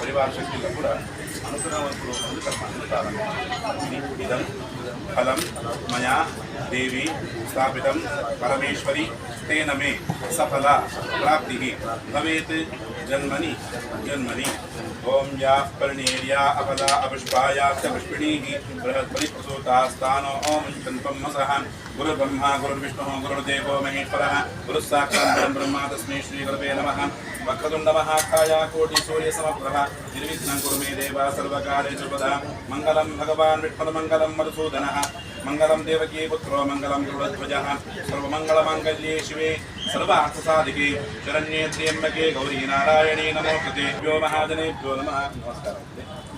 పరివార శక్తుల్లో కూడా అనుకున్నప్పుడు అందుకర్మ అందుకాలం ఇదం ఫలం మయా దేవి స్థాపితం పరమేశ్వరి తేన మే సఫల ప్రాప్తి. భవేత్ జన్మని జన్మని ओम या पर्णीर्या अपदा अपष्पायाश्च पुष्पिणीः बृहस्पतिप्रसूतास्तानो ॐ मुञ्चन्तं मसः गुरुर्ब्रह्मा, गुरुर्विष्णुः, गुरुर्देवो महेश्वरः। गुरुस्साक्षात् नम तस्मै श्रीगुरवे नमः। वक्रतुण्डमहाकाया कोटिसूर्यसमप्रभ निर्विघ्नं कुरु मे देव सर्वकार्येषु पदा। मङ्गलं भगवान् विष्णुमङ्गलं मधुसूदनः। मङ्गलं देवकीपुत्रो मङ्गलं गरुडध्वजः। सर्वमङ्गलमाङ्गल्ये शिवे, सर्वार्थसाधिके। शरण्ये त्र्यम्बके गौरी नारायणी नमो कृते। व्यो महाजनेभ्यो గౌరీ నారాయణీ నమోస్తుతే భ్యో మహాజనేభ్యో నమః నమస్కారం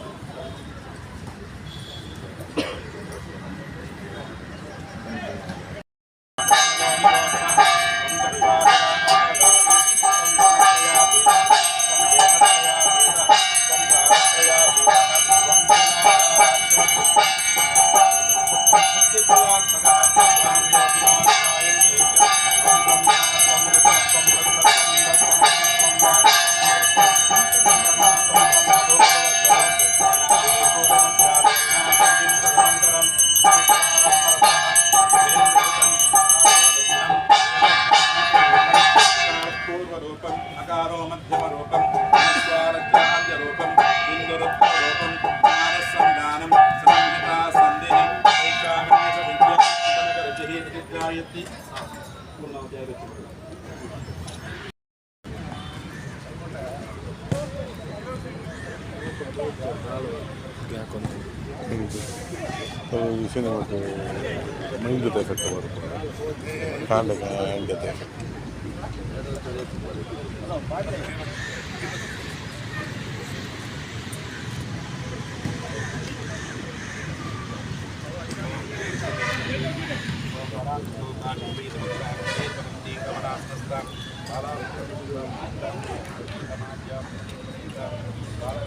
ಈ ವಿಷಯ ಒಂದು ಮೈನ್ ಜೊತೆ ಎಫೆಕ್ಟ್ ಬರುತ್ತೆ ಕಾಂಡ ಕಾಂಡ ಜೊತೆ ಎಫೆಕ್ಟ್ ಬಾಲ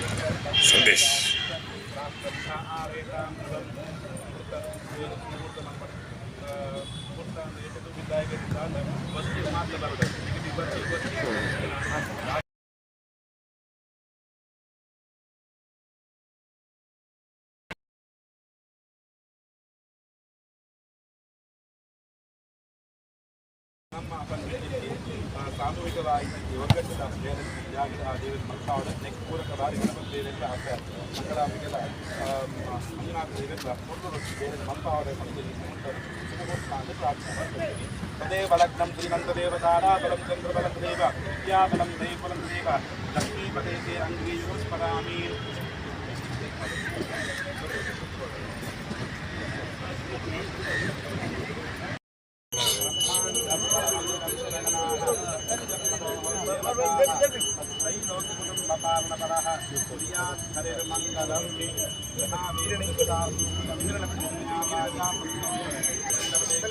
Sundis. Hmm. ಸಾಮೂಹಿಕವಾಗಿ ಒಗ್ಗಟ್ಟಿನ ದೇವರಿಗೆ ಆ ದೇವರ ಮಕ್ಕಳ ನೆಕ್ಸ್ಟ್ ಪೂರಕ ಬಾರಿ ಗಣಪತಿ ದೇವರಿಂದ ಹಾಕ್ತಾರೆ ಮಂಗಳಾಂಬಿಗೆಲ್ಲ ಮಂಜುನಾಥ ದೇವರಿಂದ ಮೂರು ದೇವರ ಮಕ್ಕಳ ಪಂಚಾಯತಿ ಪ್ರಾರ್ಥನೆ ಮಾಡ್ತೀನಿ ತದೇವ ಲಗ್ನಂ ಶ್ರೀಮಂತದೇವತಾರಾಬಲಂ ಚಂದ್ರಬಲಂ ದೇವ ವಿದ್ಯಾಬಲಂ ದೈವಬಲಂ ದೇವ ಲಕ್ಷ್ಮೀಪದೇ ಅಂಗ್ರೀ ಸ್ಮರಾಮಿ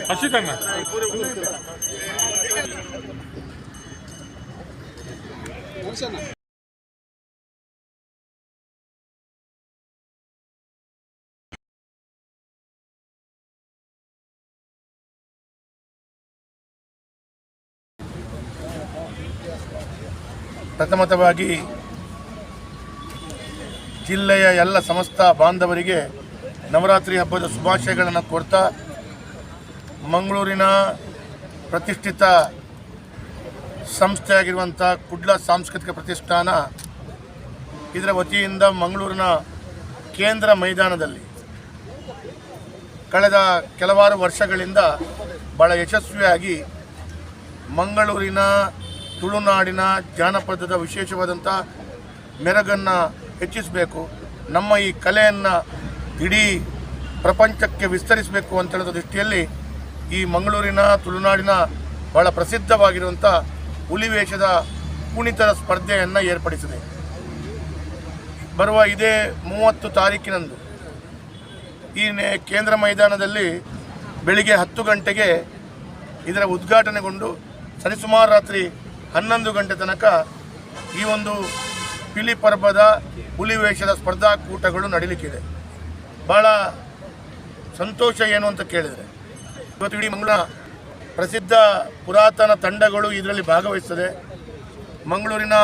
ఖచ్చితంగా ಪ್ರಥಮತವಾಗಿ ಜಿಲ್ಲೆಯ ಎಲ್ಲ ಸಮಸ್ತ ಬಾಂಧವರಿಗೆ ನವರಾತ್ರಿ ಹಬ್ಬದ ಶುಭಾಶಯಗಳನ್ನು ಕೊಡ್ತಾ ಮಂಗಳೂರಿನ ಪ್ರತಿಷ್ಠಿತ ಸಂಸ್ಥೆಯಾಗಿರುವಂಥ ಕುಡ್ಲ ಸಾಂಸ್ಕೃತಿಕ ಪ್ರತಿಷ್ಠಾನ ಇದರ ವತಿಯಿಂದ ಮಂಗಳೂರಿನ ಕೇಂದ್ರ ಮೈದಾನದಲ್ಲಿ ಕಳೆದ ಕೆಲವಾರು ವರ್ಷಗಳಿಂದ ಭಾಳ ಯಶಸ್ವಿಯಾಗಿ ಮಂಗಳೂರಿನ ತುಳುನಾಡಿನ ಜಾನಪದದ ವಿಶೇಷವಾದಂಥ ಮೆರಗನ್ನು ಹೆಚ್ಚಿಸಬೇಕು. ನಮ್ಮ ಈ ಕಲೆಯನ್ನು ಇಡೀ ಪ್ರಪಂಚಕ್ಕೆ ವಿಸ್ತರಿಸಬೇಕು ಅಂತ ಹೇಳೋ ದೃಷ್ಟಿಯಲ್ಲಿ ಈ ಮಂಗಳೂರಿನ, ತುಳುನಾಡಿನ ಬಹಳ ಪ್ರಸಿದ್ಧವಾಗಿರುವಂಥ ಹುಲಿವೇಷದ ಕುಣಿತದ ಸ್ಪರ್ಧೆಯನ್ನು ಏರ್ಪಡಿಸಿದೆ. ಬರುವ ಇದೇ ಮೂವತ್ತು ತಾರೀಕಿನಂದು ಈ ಕೇಂದ್ರ ಮೈದಾನದಲ್ಲಿ ಬೆಳಿಗ್ಗೆ ಹತ್ತು ಗಂಟೆಗೆ ಇದರ ಉದ್ಘಾಟನೆಗೊಂಡು ಸರಿಸುಮಾರು ರಾತ್ರಿ ಹನ್ನೊಂದು ಗಂಟೆ ತನಕ ಈ ಒಂದು ಪಿಲಿ ಪರ್ಬದ ಹುಲಿವೇಷದ ಸ್ಪರ್ಧಾಕೂಟಗಳು ನಡೀಲಿಕ್ಕಿದೆ. ಭಾಳ ಸಂತೋಷ ಏನು ಅಂತ ಕೇಳಿದರೆ, ಇವತ್ತು ಇಡೀ ಮಂಗಳ ಪ್ರಸಿದ್ಧ ಪುರಾತನ ತಂಡಗಳು ಇದರಲ್ಲಿ ಭಾಗವಹಿಸ್ತದೆ. ಮಂಗಳೂರಿನ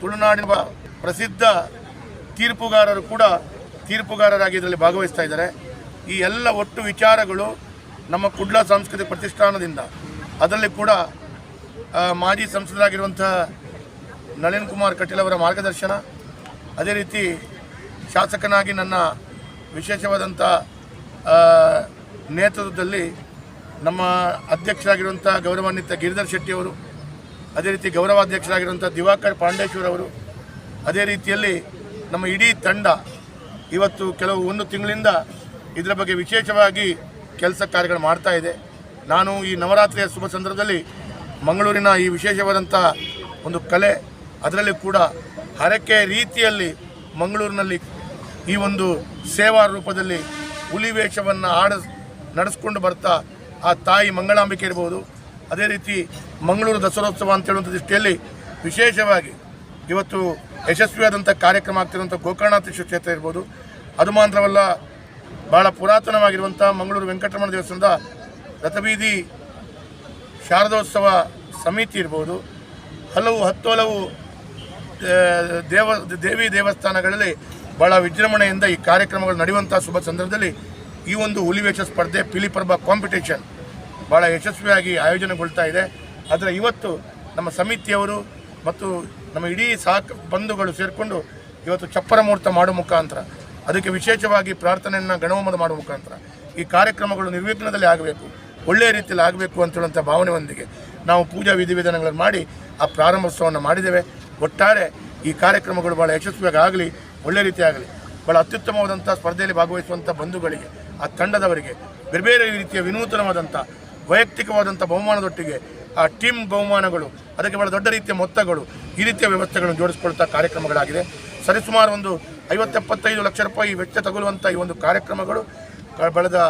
ತುಳುನಾಡಿನ ಪ್ರಸಿದ್ಧ ತೀರ್ಪುಗಾರರು ಕೂಡ ತೀರ್ಪುಗಾರರಾಗಿ ಇದರಲ್ಲಿ ಭಾಗವಹಿಸ್ತಾ ಇದ್ದಾರೆ. ಈ ಎಲ್ಲ ಒಟ್ಟು ವಿಚಾರಗಳು ನಮ್ಮ ಕುಡ್ಲ ಸಾಂಸ್ಕೃತಿಕ ಪ್ರತಿಷ್ಠಾನದಿಂದ, ಅದರಲ್ಲಿ ಕೂಡ ಮಾಜಿ ಸಂಸದರಾಗಿರುವಂಥ ನಳಿನ್ ಕುಮಾರ್ ಕಟೀಲ್ ಅವರ ಮಾರ್ಗದರ್ಶನ. ಅದೇ ರೀತಿ ಶಾಸಕನಾಗಿ ನನ್ನ ವಿಶೇಷವಾದಂಥ ನೇತೃತ್ವದಲ್ಲಿ ನಮ್ಮ ಅಧ್ಯಕ್ಷರಾಗಿರುವಂಥ ಗೌರವಾನ್ವಿತ ಗಿರಿಧರ್ ಶೆಟ್ಟಿ ಅವರು, ಅದೇ ರೀತಿ ಗೌರವಾಧ್ಯಕ್ಷರಾಗಿರುವಂಥ ದಿವಾಕರ್ ಪಾಂಡೇಶ್ವರ್ ಅವರು, ಅದೇ ರೀತಿಯಲ್ಲಿ ನಮ್ಮ ಇಡೀ ತಂಡ ಇವತ್ತು ಕೆಲವು ಒಂದು ತಿಂಗಳಿಂದ ಇದರ ಬಗ್ಗೆ ವಿಶೇಷವಾಗಿ ಕೆಲಸ ಕಾರ್ಯಗಳು ಮಾಡ್ತಾ ಇದೆ. ನಾನು ಈ ನವರಾತ್ರಿಯ ಶುಭ ಸಂದರ್ಭದಲ್ಲಿ ಮಂಗಳೂರಿನ ಈ ವಿಶೇಷವಾದಂಥ ಒಂದು ಕಲೆ ಅದರಲ್ಲಿ ಕೂಡ ಹರಕೆ ರೀತಿಯಲ್ಲಿ ಮಂಗಳೂರಿನಲ್ಲಿ ಈ ಒಂದು ಸೇವಾ ರೂಪದಲ್ಲಿ ಹುಲಿ ವೇಷವನ್ನು ಆಡ, ನಡೆಸ್ಕೊಂಡು ಬರ್ತಾ ಆ ತಾಯಿ ಮಂಗಳಾಂಬಿಕೆ ಇರ್ಬೋದು. ಅದೇ ರೀತಿ ಮಂಗಳೂರು ದಸರೋತ್ಸವ ಅಂತ ಹೇಳುವಂಥ ದೃಷ್ಟಿಯಲ್ಲಿ ವಿಶೇಷವಾಗಿ ಇವತ್ತು ಯಶಸ್ವಿಯಾದಂಥ ಕಾರ್ಯಕ್ರಮ ಆಗ್ತಿರುವಂಥ ಗೋಕರ್ಣಾಥ ಕ್ಷೇತ್ರ ಇರ್ಬೋದು. ಅದು ಮಾತ್ರವಲ್ಲ ಭಾಳ ಪುರಾತನವಾಗಿರುವಂಥ ಮಂಗಳೂರು ವೆಂಕಟರಮಣ ದೇವಸ್ಥಾನದ ರಥಬೀದಿ ಶಾರದೋತ್ಸವ ಸಮಿತಿ ಇರ್ಬೋದು. ಹಲವು ಹತ್ತು ಹಲವು ದೇವ, ದೇವಿ ದೇವಸ್ಥಾನಗಳಲ್ಲಿ ಬಹಳ ವಿಜೃಂಭಣೆಯಿಂದ ಈ ಕಾರ್ಯಕ್ರಮಗಳು ನಡೆಯುವಂಥ ಶುಭ ಸಂದರ್ಭದಲ್ಲಿ ಈ ಒಂದು ಹುಲಿವೇಷ ಸ್ಪರ್ಧೆ ಪಿಲಿಪರ್ಬ ಕಾಂಪಿಟೇಷನ್ ಭಾಳ ಯಶಸ್ವಿಯಾಗಿ ಆಯೋಜನೆಗೊಳ್ತಾ ಇದೆ. ಆದರೆ ಇವತ್ತು ನಮ್ಮ ಸಮಿತಿಯವರು ಮತ್ತು ನಮ್ಮ ಇಡೀ ಸಾಕು ಬಂಧುಗಳು ಸೇರಿಕೊಂಡು ಇವತ್ತು ಚಪ್ಪರ ಮುಹೂರ್ತ ಮಾಡುವ ಮುಖಾಂತರ, ಅದಕ್ಕೆ ವಿಶೇಷವಾಗಿ ಪ್ರಾರ್ಥನೆಯನ್ನು ಗಣವಮದ ಮಾಡುವ ಮುಖಾಂತರ ಈ ಕಾರ್ಯಕ್ರಮಗಳು ನಿರ್ವಿಘ್ನದಲ್ಲಿ ಆಗಬೇಕು ಒಳ್ಳೆಯ ರೀತಿಯಲ್ಲಿ ಆಗಬೇಕು ಅಂತ ಹೇಳುವಂಥ ಭಾವನೆಯೊಂದಿಗೆ ನಾವು ಪೂಜಾ ವಿಧಿವಿಧಾನಗಳನ್ನು ಮಾಡಿ ಆ ಪ್ರಾರಂಭೋತ್ಸವವನ್ನು ಮಾಡಿದ್ದೇವೆ. ಒಟ್ಟಾರೆ ಈ ಕಾರ್ಯಕ್ರಮಗಳು ಭಾಳ ಯಶಸ್ವಿಯಾಗಿ ಆಗಲಿ ಒಳ್ಳೆ ರೀತಿಯಾಗಲಿ. ಭಾಳ ಅತ್ಯುತ್ತಮವಾದಂಥ ಸ್ಪರ್ಧೆಯಲ್ಲಿ ಭಾಗವಹಿಸುವಂಥ ಬಂಧುಗಳಿಗೆ, ಆ ತಂಡದವರಿಗೆ, ಬೇರೆ ಬೇರೆ ರೀತಿಯ ವಿನೂತನವಾದಂಥ, ವೈಯಕ್ತಿಕವಾದಂಥ ಬಹುಮಾನದೊಟ್ಟಿಗೆ ಆ ಟೀಮ್ ಬಹುಮಾನಗಳು, ಅದಕ್ಕೆ ಬಹಳ ದೊಡ್ಡ ರೀತಿಯ ಮೊತ್ತಗಳು, ಈ ರೀತಿಯ ವ್ಯವಸ್ಥೆಗಳನ್ನು ಜೋಡಿಸಿಕೊಳ್ತಾ ಕಾರ್ಯಕ್ರಮಗಳಾಗಿದೆ. ಸರಿಸುಮಾರು ಒಂದು ಐವತ್ತೆಪ್ಪತ್ತೈದು ಲಕ್ಷ ರೂಪಾಯಿ ವೆಚ್ಚ ತಗುಲುವಂಥ ಈ ಒಂದು ಕಾರ್ಯಕ್ರಮಗಳು ಬೆಳೆದ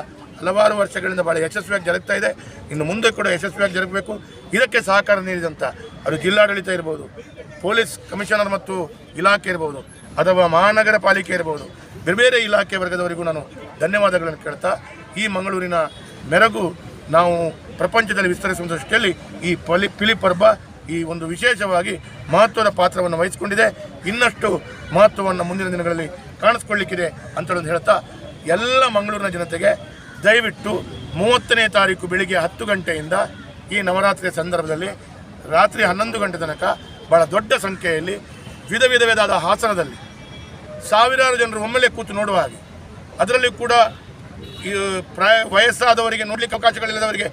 ಹಲವಾರು ವರ್ಷಗಳಿಂದ ಭಾಳ ಯಶಸ್ವಿಯಾಗಿ ಜರುಗ್ತಾ ಇದೆ. ಇನ್ನು ಮುಂದೆ ಕೂಡ ಯಶಸ್ವಿಯಾಗಿ ಜರುಗಬೇಕು. ಇದಕ್ಕೆ ಸಹಕಾರ ನೀಡಿದಂಥ ಅದು ಜಿಲ್ಲಾಡಳಿತ ಇರ್ಬೋದು, ಪೊಲೀಸ್ ಕಮಿಷನರ್ ಮತ್ತು ಇಲಾಖೆ ಇರ್ಬೋದು, ಅಥವಾ ಮಹಾನಗರ ಪಾಲಿಕೆ ಇರ್ಬೋದು, ಬೇರೆ ಬೇರೆ ಇಲಾಖೆ ವರ್ಗದವರಿಗೂ ನಾನು ಧನ್ಯವಾದಗಳನ್ನು ಕೇಳ್ತಾ, ಈ ಮಂಗಳೂರಿನ ಮೆರಗು ನಾವು ಪ್ರಪಂಚದಲ್ಲಿ ವಿಸ್ತರಿಸುವ ದೃಷ್ಟಿಯಲ್ಲಿ ಈ ಪಲಿ, ಪಿಲಿ ಪರ್ಬ ಈ ಒಂದು ವಿಶೇಷವಾಗಿ ಮಹತ್ವದ ಪಾತ್ರವನ್ನು ವಹಿಸಿಕೊಂಡಿದೆ. ಇನ್ನಷ್ಟು ಮಹತ್ವವನ್ನು ಮುಂದಿನ ದಿನಗಳಲ್ಲಿ ಕಾಣಿಸ್ಕೊಳ್ಳಿಕ್ಕಿದೆ ಅಂತ ಹೇಳ್ತಾ, ಎಲ್ಲ ಮಂಗಳೂರಿನ ಜನತೆಗೆ ದಯವಿಟ್ಟು ಮೂವತ್ತನೇ ತಾರೀಕು ಬೆಳಿಗ್ಗೆ ಹತ್ತು ಗಂಟೆಯಿಂದ ಈ ನವರಾತ್ರಿಯ ಸಂದರ್ಭದಲ್ಲಿ ರಾತ್ರಿ ಹನ್ನೊಂದು ಗಂಟೆ ತನಕ ಬಹಳ ದೊಡ್ಡ ಸಂಖ್ಯೆಯಲ್ಲಿ ವಿಧ ವಿಧ ವಿಧವಾದ ಹಾಸನದಲ್ಲಿ ಸಾವಿರಾರು ಜನರು ಒಮ್ಮೆಲೆ ಕೂತು ನೋಡುವ ಹಾಗೆ. ಅದರಲ್ಲಿ ಕೂಡ ಈ ಪ್ರಾಯ ವಯಸ್ಸಾದವರಿಗೆ ನೋಡಲಿಕ್ಕೆ ಅವಕಾಶಗಳಿಲ್ಲದವರಿಗೆ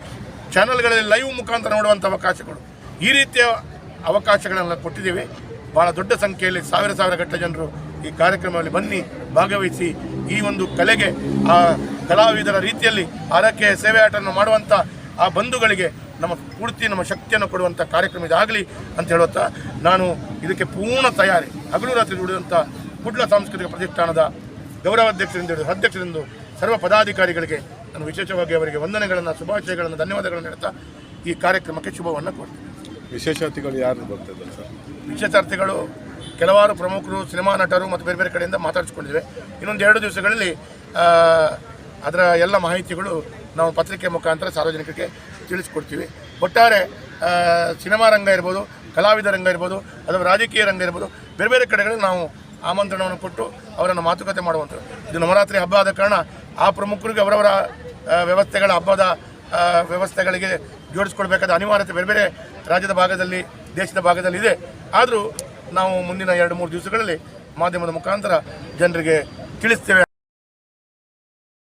ಚಾನಲ್ಗಳಲ್ಲಿ ಲೈವ್ ಮುಖಾಂತರ ನೋಡುವಂಥ ಅವಕಾಶಗಳು. ಈ ರೀತಿಯ ಅವಕಾಶಗಳನ್ನು ಕೊಟ್ಟಿದ್ದೇವೆ. ಭಾಳ ದೊಡ್ಡ ಸಂಖ್ಯೆಯಲ್ಲಿ ಸಾವಿರ ಸಾವಿರ ಗಟ್ಟಲೆ ಜನರು ಈ ಕಾರ್ಯಕ್ರಮದಲ್ಲಿ ಬನ್ನಿ, ಭಾಗವಹಿಸಿ ಈ ಒಂದು ಕಲೆಗೆ, ಆ ಕಲಾವಿದರ ರೀತಿಯಲ್ಲಿ ಆರಕ್ಕೆ ಸೇವೆ ಆಟವನ್ನು ಮಾಡುವಂಥ ಆ ಬಂಧುಗಳಿಗೆ ನಮ್ಮ ಪೂರ್ತಿ ನಮ್ಮ ಶಕ್ತಿಯನ್ನು ಕೊಡುವಂಥ ಕಾರ್ಯಕ್ರಮ ಇದಾಗಲಿ ಅಂತ ಹೇಳುತ್ತಾ ನಾನು ಇದಕ್ಕೆ ಪೂರ್ಣ ತಯಾರಿ. ಹಗಲು ರಾತ್ರಿ ದುಡಿದಂಥ ಕುಡ್ಲ ಸಾಂಸ್ಕೃತಿಕ ಪ್ರತಿಷ್ಠಾನದ ಗೌರವಾಧ್ಯಕ್ಷರಿಂದ ಹಿಡಿದು ಅಧ್ಯಕ್ಷರಿಂದ ಸರ್ವ ಪದಾಧಿಕಾರಿಗಳಿಗೆ ನಾನು ವಿಶೇಷವಾಗಿ ಅವರಿಗೆ ವಂದನೆಗಳನ್ನು ಶುಭಾಶಯಗಳನ್ನು ಧನ್ಯವಾದಗಳನ್ನು ಹೇಳ್ತಾ ಈ ಕಾರ್ಯಕ್ರಮಕ್ಕೆ ಶುಭವನ್ನು ಕೊಡ್ತೀನಿ ವಿಶೇಷಾರ್ಥಿಗಳು ಯಾರು ಬರ್ತಿದ್ದಾರೆ ಸರ್? ವಿಶೇಷಾರ್ಥಿಗಳು ಕೆಲವಾರು ಪ್ರಮುಖರು ಸಿನಿಮಾ ನಟರು ಮತ್ತು ಬೇರೆ ಬೇರೆ ಕಡೆಯಿಂದ ಮಾತಾಡಿಸ್ಕೊಂಡಿದ್ದೇವೆ. ಇನ್ನೊಂದು ಎರಡು ದಿವಸಗಳಲ್ಲಿ ಅದರ ಎಲ್ಲ ಮಾಹಿತಿಗಳು ನಾವು ಪತ್ರಿಕೆ ಮುಖಾಂತರ ಸಾರ್ವಜನಿಕರಿಗೆ ತಿಳಿಸ್ಕೊಡ್ತೀವಿ. ಒಟ್ಟಾರೆ ಸಿನಿಮಾ ರಂಗ ಇರ್ಬೋದು, ಕಲಾವಿದ ರಂಗ ಇರ್ಬೋದು, ಅಥವಾ ರಾಜಕೀಯ ರಂಗ ಇರ್ಬೋದು, ಬೇರೆ ಬೇರೆ ಕಡೆಗಳಲ್ಲಿ ನಾವು ಆಮಂತ್ರಣವನ್ನು ಕೊಟ್ಟು ಅವರನ್ನು ಮಾತುಕತೆ ಮಾಡುವಂಥದ್ದು. ಇದು ನವರಾತ್ರಿ ಹಬ್ಬ ಆದ ಕಾರಣ ಆ ಪ್ರಮುಖರಿಗೆ ಅವರವರ ವ್ಯವಸ್ಥೆಗಳ ಹಬ್ಬದ ವ್ಯವಸ್ಥೆಗಳಿಗೆ ಜೋಡಿಸ್ಕೊಳ್ಬೇಕಾದ ಅನಿವಾರ್ಯತೆ ಬೇರೆ ಬೇರೆ ರಾಜ್ಯದ ಭಾಗದಲ್ಲಿ, ದೇಶದ ಭಾಗದಲ್ಲಿ ಇದೆ. ಆದರೂ ನಾವು ಮುಂದಿನ ಎರಡು ಮೂರು ದಿವಸಗಳಲ್ಲಿ ಮಾಧ್ಯಮದ ಮುಖಾಂತರ ಜನರಿಗೆ ತಿಳಿಸ್ತೇವೆ.